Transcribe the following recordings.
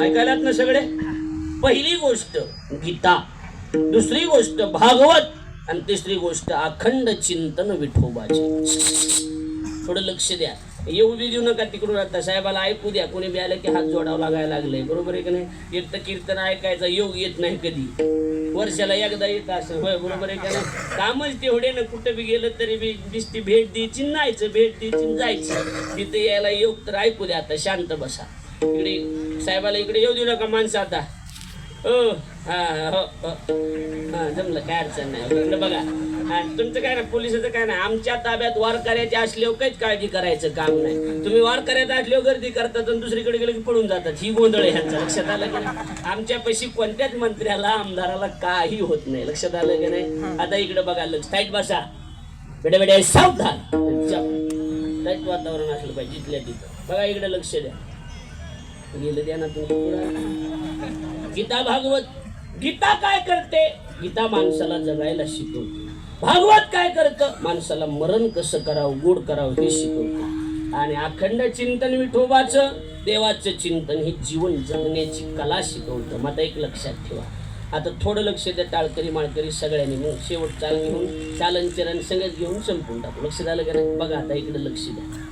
ऐकायलात ना सगळे? पहिली गोष्ट गीता दुसरी गोष्ट भागवत आणि तिसरी गोष्ट अखंड चिंतन विठोबाची. थोडं लक्ष द्या. येऊ बी देऊ नका तिकडून आता. साहेबाला ऐकू द्या. कोणी बी आलं की हात जोडावं लागायला लागलंय. बरोबर आहे की नाही? एक तर कीर्तन ऐकायचा योग येत नाही कधी. वर्षाला एकदा येत असं. होय बरोबर आहे का नाही? कामच तेवढे ना. कुठं बी गेलं तरी बी दिसती भेट द्यायची चिन्हायचं भेट द्यायची न जायचं. तिथे यायला योग तर ऐकू द्या आता. शांत बसा. इकडे साहेबाला इकडे येऊ देऊ नका माणसं आता. हो हा हो, हो. हा. जमलं काय अडचण नाही. बघा. हा तुमचं काय ना पोलिसाचं काय नाही आमच्या ताब्यात वारकऱ्याचे असल्यावर काहीच काळजी करायचं काम नाही. तुम्ही वारकऱ्यात असल्यावर गर्दी करतात आणि दुसरीकडे गेले की पळून जातात. ही गोंधळ आहे ह्यांचा. लक्षात आलं की नाही? आमच्या पैशी कोणत्याच मंत्र्याला आमदाराला काही होत नाही. लक्षात आलं की नाही? आता इकडे बघा लक्ष. टाईट बसा. बेडे बेडे सावधान टाईट वातावरण असलं पाहिजे तिथल्या तिथं. बघा इकडे लक्ष द्या. गेलं द्या ना तुम्ही गीता भागवत गीता काय करते? गीता माणसाला जगायला शिकवते. भागवत काय करतं? माणसाला मरण कसं करावं गोड करावं हे शिकवते. आणि अखंड चिंतन विठोबाचं देवाचं चिंतन हे जीवन जगण्याची कला शिकवतं. मग एक लक्षात ठेवा. आता थोडं लक्ष द्या टाळकरी माळकरी सगळ्यांनी. मग शेवट चालून घेऊन चालन चरण सगळ्यात घेऊन संपून टाकू. लक्ष झालं का नाही? बघा आता इकडे लक्ष द्या.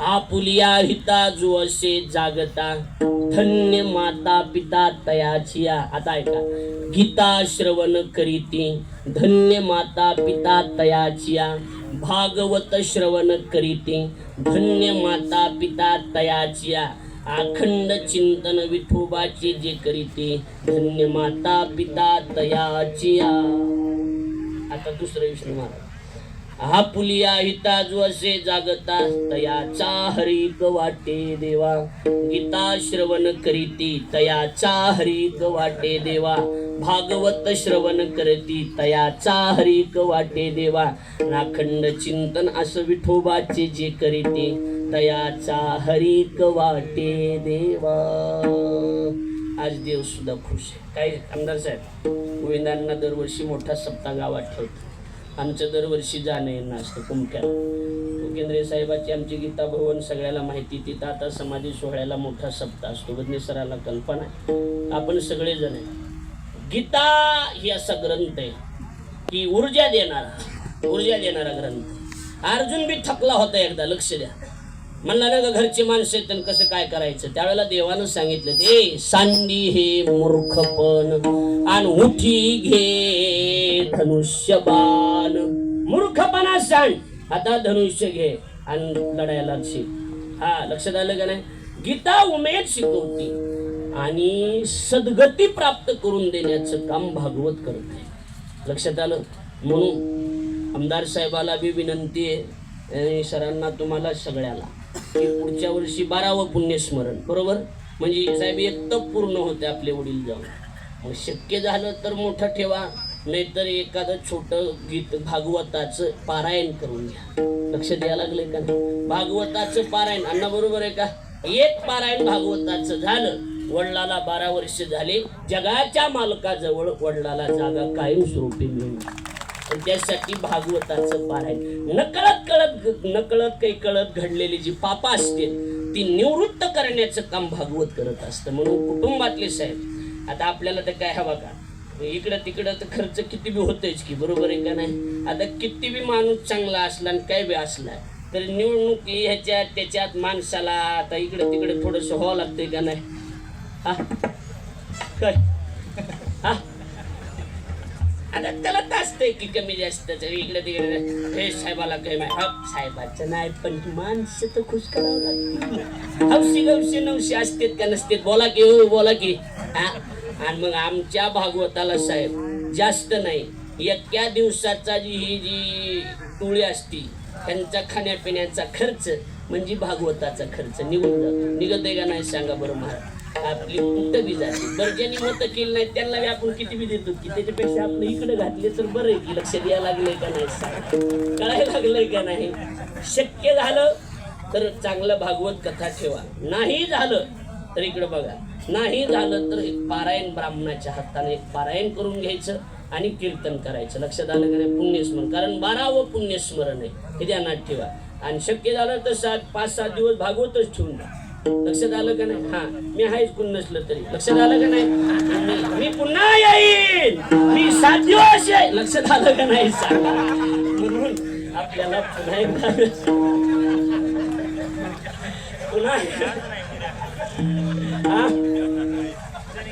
आपुलिया हिता जो असे जागता धन्य माता पिता तयाचिया आता ऐका. गीता श्रवण करीती धन्य माता पिता तयाचिया भागवत श्रवण करीती धन्य माता पिता तयाचिया अखंड चिंतन विठोबाचे जे करीते धन्य माता पिता तयाचिया आता दुसरं विष्णू महाराज. हा पुलिया हिता जो असे जागता तयाचा हरिक वाटे देवा. गीता श्रवण करीती तयाचा हरिक वाटे देवा. भागवत श्रवण करती तयाचा हरिक वाटे देवा. राखंड चिंतन असं विठोबाचे जे करीते तयाचा हरिक वाटे देवा. आज देव सुद्धा खुश आहे. काय आमदार साहेब गोविंदांना दरवर्षी मोठा सप्ताह गावात ठेवतो. आमचं दरवर्षी जाणं येणं असतं कुमक्याला. केंद्रे साहेबाची आमची गीता भवन सगळ्याला माहिती तिथं आता समाधी सोहळ्याला मोठा सप्ताह असतो. बदने सराला कल्पना आहे. आपण सगळेजण आहे. गीता ही असा ग्रंथ आहे की ऊर्जा देणारा ऊर्जा देणारा ग्रंथ. अर्जुन बी थकला होता एकदा लक्ष द्या. म्हणला ना घरची माणसं आहेत कसं काय करायचं? त्यावेळेला देवानं सांगितलं ए सांडी हे मूर्खपण आणि उठी घे धनुष्यबाण. मूर्खपणा सांड. आता धनुष्य घे आणि लढायला शिक. हा लक्षात आलं का नाही? गीता उमेद शिकवती आणि सद्गती प्राप्त करून देण्याचं काम भागवत करते लक्षात आलं? म्हणून आमदार साहेबाला बी विनंती आहे आणि सरांना तुम्हाला सगळ्याला. की पुढच्या वर्षी बारावं पुण्यस्मरण बरोबर? म्हणजे साहेब एक तप पूर्ण होते आपले वडील जाऊन. मग शक्य झालं तर मोठं ठेवा नाहीतर एखादं छोटं गीत भागवताचं पारायण करून घ्या. लक्ष द्यायला लागले का भागवताचं पारायण अण्णा बरोबर आहे का? एक पारायण भागवताचं झालं वडिलाला बारा वर्ष झाले जगाच्या मालकाजवळ वडिलाला जागा कायमस्वरूपी मिळून त्यासाठी भागवताचं पारायण. नकळत कळत नकळत काही कळत घडलेली जी पापा असते ती निवृत्त करण्याचं काम भागवत करत असतं. म्हणून कुटुंबातले साहेब आता आपल्याला तर काय हवा का इकडं तिकडं तर खर्च किती बी होतोच की बरोबर आहे का नाही? आता किती बी माणूस चांगला असला आणि काय बी असला तर निवडणूक ह्याच्यात त्याच्यात माणसाला आता इकडं तिकडे थोडंसं व्हावं लागतंय का नाही? हा? काय? हा? आता त्याला तासतंय की कमी जास्त इकडे तिकडे. हे साहेबाला काय माहिती? साहेबाचं नाही पण माणसं तर खुश करावं लागते. हौशी गवशी नवशी असतेत का नसतेत? बोला की हो बोला की. हा आणि मग आमच्या भागवताला साहेब जास्त नाही. एका दिवसाचा जी ही जी टोळी असती त्यांचा खाण्यापिण्याचा खर्च म्हणजे भागवताचा खर्च निघून जातो. निघत आहे का नाही सांगा बरं महाराज. आपली कुठं बी जाते बर्जनी मत केली नाही त्यांना बी आपण किती बी देतो? की त्याच्यापेक्षा आपलं इकडे घातले तर बरं आहे की लक्ष द्यायला लागलंय का नाही? कळायला लागलंय का नाही? शक्य झालं तर चांगलं भागवत कथा ठेवा. नाही झालं तर इकडं बघा. नाही झालं तर एक पारायण ब्राह्मणाच्या हाताने एक पारायण करून घ्यायचं आणि कीर्तन करायचं. लक्षात आलं का नाही? पुण्यस्मरण. कारण बारावं पुण्यस्मरण आहे. हे ध्यानात ठेवा. आणि शक्य झालं तर सात पाच सात दिवस भागवतच ठेवून द्या लक्षात आलं का नाही? हा मी आहेच कोण नसलं तरी. लक्षात आलं का नाही? मी- पुन्हा येईन. मी सात दिवस लक्षात आलं का नाही? सांगा म्हणून आपल्याला पुन्हा एकदा पुन्हा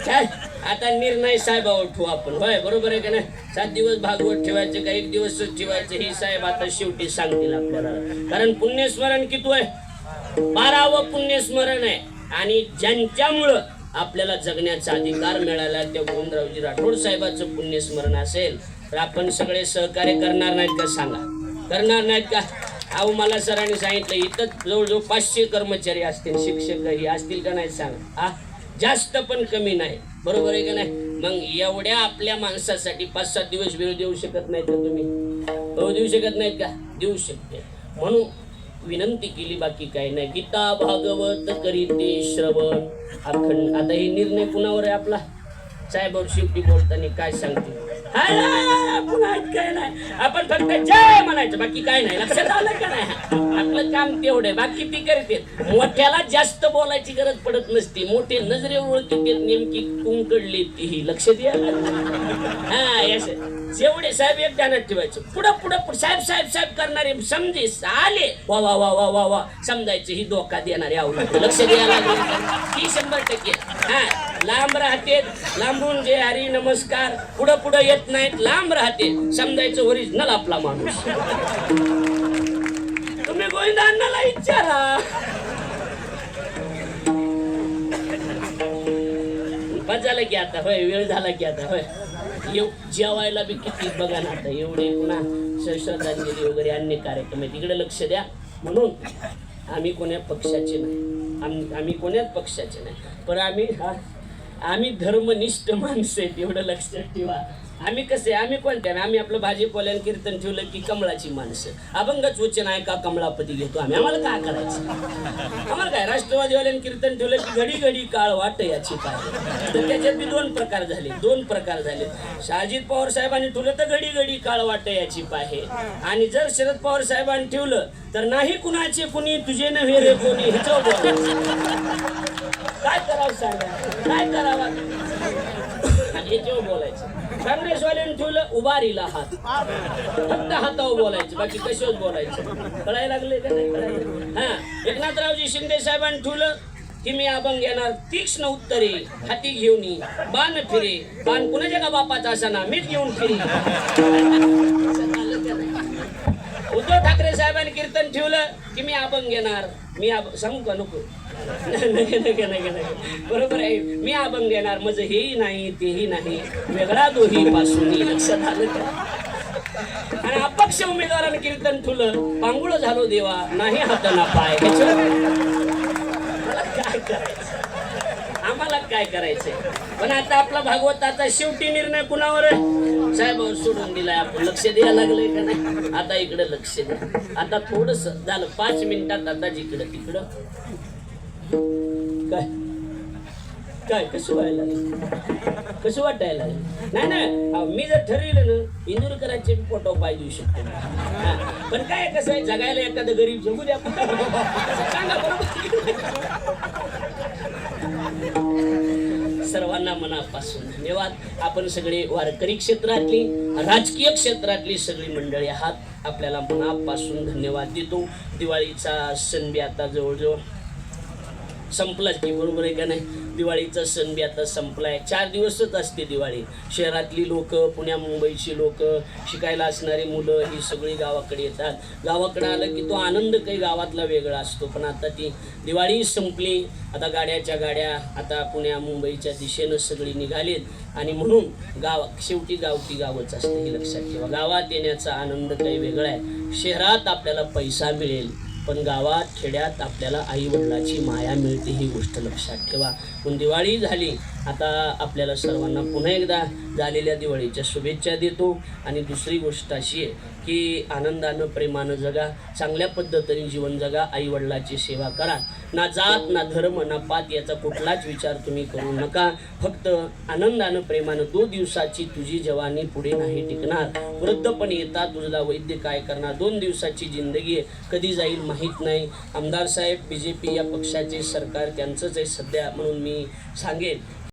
काय आता निर्णय साहेबा ठेवू आपण. होय बरोबर आहे का नाही? सात दिवस भागवत ठेवायचे का? एक दिवस ठेवायचे? ही साहेब आता शेवटी सांगतील आपल्याला. कारण पुण्यस्मरण किती आहे? बारावं पुण्यस्मरण आहे. आणि ज्यांच्यामुळं आपल्याला जगण्याचा अधिकार मिळाला त्या गोविंदरावजी राठोड साहेबाचं पुण्यस्मरण असेल तर आपण सगळे सहकार्य करणार नाहीत का सांगा? करणार नाहीत का? अहो मला सरांनी सांगितलं इथं जवळजवळ पाचशे कर्मचारी असतील शिक्षकही असतील का नाही सांगा? हा जास्त पण कमी नाही. बरोबर आहे का नाही? मग एवढ्या आपल्या माणसासाठी पाच सात दिवस वेळ देऊ शकत नाहीत का तुम्ही? हो, देऊ शकत नाहीत का? देऊ शकते. म्हणून विनंती केली बाकी काही नाही. गीता भागवत करीते श्रवण. अखंड. आता हे निर्णय कुणावर आहे आपला? साहेबावर शेवटी बोलताना काय सांगते? काय नाही. आपण फक्त जय म्हणायचं बाकी काय नाही. लक्षात आलं का नाही? आपलं काम तेवढं बाकी ती करते. मोठ्याला जास्त बोलायची गरज पडत नसते. मोठे नजरे ओळखते नेमकी कुंकडली ती ही लक्ष द्या. हा यस जेवढे साहेब एक ध्यानात ठेवायचं पुढं पुढं साहेब साहेब साहेब करणारे समजे आले वा वा वा वा वा वा. समजायचं ही धोका देणारे आवडत लक्ष द्यायला ही शंभर टक्के. हा लांब राहते लांबून जे हरी नमस्कार पुढं पुढं येत नाहीत लांब राहते. समजायचं ओरिजिनल आपला माणूस. तुम्ही गोविंदांना विचारा. बस झालं की आता होय वेळ झाला की आता होय. येऊ जेवायला बी किती बघा ना आता एवढे पुन्हा श्रद्धांजली वगैरे अन्य कार्यक्रम आहेत. तिकडे लक्ष द्या. म्हणून आम्ही कोण्या पक्षाचे नाही. आम- आम्ही कोण्याच पक्षाचे नाही. पण आम्ही हा आम्ही धर्मनिष्ठ माणसं आहेत एवढं लक्षात ठेवा. आम्ही कसे आम्ही कोणत्या आम्ही आपलं भाजीपोल्यान कीर्तन ठेवलं की कमळाची माणसं. अभंगच वचन आहे का? कमळापती घेतो आम्ही. आम्हाला काय करायचं? आम्हाला काय राष्ट्रवादीवाल्यानं कीर्तन ठेवलं की घडी घडी काळ वाट याची काय? तर त्याच्यात मी दोन प्रकार झाले दोन प्रकार झाले. शहाजीत पवार साहेबांनी ठेवलं तर घडी घडी काळ वाट याची पाहे. आणि जर शरद पवार साहेबांनी ठेवलं तर नाही कुणाचे कुणी तुझे नव्हे रे कोणी ह्याच्यावर काय करावं सांगा? काय करावं? आणि बोलायचं? काँग्रेसवाल्यांनी ठेवलं उभारीला हात. फक्त हातावर बोलायचं बाकी कशावर बोलायचं? कळायला लागले हा. एकनाथरावजी शिंदे साहेबांनी ठेवलं की मी अभंग घेणार तीक्ष्ण उत्तरे हाती घेऊन बाण फिरे. बाण कुणाच्या का बापाचा असा ना? मीच घेऊन फिरे उद्धव ठाकरे साहेबांनी कीर्तन ठेवलं की मी अभंग घेणार. मी अभ- सांगू का नको? नके नके नके नके बरोबर आहे. मी अभंग घेणार. माझं हेही नाही तेही नाही. वेगळा दोही पासून लक्षात आलं का आणि अपक्ष उमेदवाराने कीर्तन ठेवलं. पांगुळ झालो देवा. नाही हात ना पाय मला काय करायचं? आम्हाला काय करायचंय? पण आता आपला भागवताचा शेवटी निर्णय कुणावर साहेब सोडून दिलाय आपण. लक्ष द्यायला लागलंय का नाही? आता इकडे लक्ष द्या. आता थोडस झालं पाच मिनिटात आता जिकडं तिकडं. काय? काय? कसं व्हायला लागलं? कसं वाटायला लागलं? नाही नाही. मी जर ठरविलं ना इंदुरकरांचे फोटो पाय देऊ शकतो हा. पण काय कसं आहे? जगायला एखादं गरीब जगू द्या. सांगा बरोबर. सर्वांना मनापासून धन्यवाद. आपण सगळे वारकरी क्षेत्रातली राजकीय क्षेत्रातली सगळी मंडळी आहात. आपल्याला मनापासून धन्यवाद देतो. दिवाळीचा सण बी आता जवळजवळ संपलाच की बरोबर आहे का नाही? दिवाळीचा सण बी आता संपलाय. चार दिवसच असते दिवाळी. शहरातली लोक पुण्या मुंबईची लोक शिकायला असणारी मुलं ही सगळी गावाकडे येतात. गावाकडे आलं की तो आनंद काही गावातला वेगळा असतो. पण आता ती दिवाळी संपली. आता गाड्याच्या गाड्या आता पुण्या मुंबईच्या दिशेनं सगळी निघालीत. आणि म्हणून गाव शेवटी गावती गावच असते हे लक्षात ठेवा. गावात येण्याचा आनंद काही वेगळा आहे. शहरात आपल्याला पैसा मिळेल. पण गावात खेड्यात आपल्याला आई वडिलाची माया मिळते ही गोष्ट लक्षात ठेवा. पण दिवाळी झाली आता आपल्याला सर्वांना पुन्हा एकदा झालेल्या दिवाळीच्या शुभेच्छा देतो. आणि दुसरी गोष्ट अशी आहे की आनंदानं प्रेमानं जगा चांगल्या पद्धतीने जीवन जगा आई वडिलाची सेवा करा. ना जात ना धर्म ना पात याचा कुठलाच विचार तुम्ही करू नका. फक्त आनंदानं प्रेमानं दो दिवसाची तुझी जवानी पुढे नाही टिकणार. वृद्धपण येतात तुझला वैद्य काय करणार? दोन दिवसाची जिंदगी आहे कधी जाईल माहीत नाही. आमदार साहेब बी जे पी या पक्षाचे सरकार त्यांचंच आहे सध्या म्हणून मी सांगेन.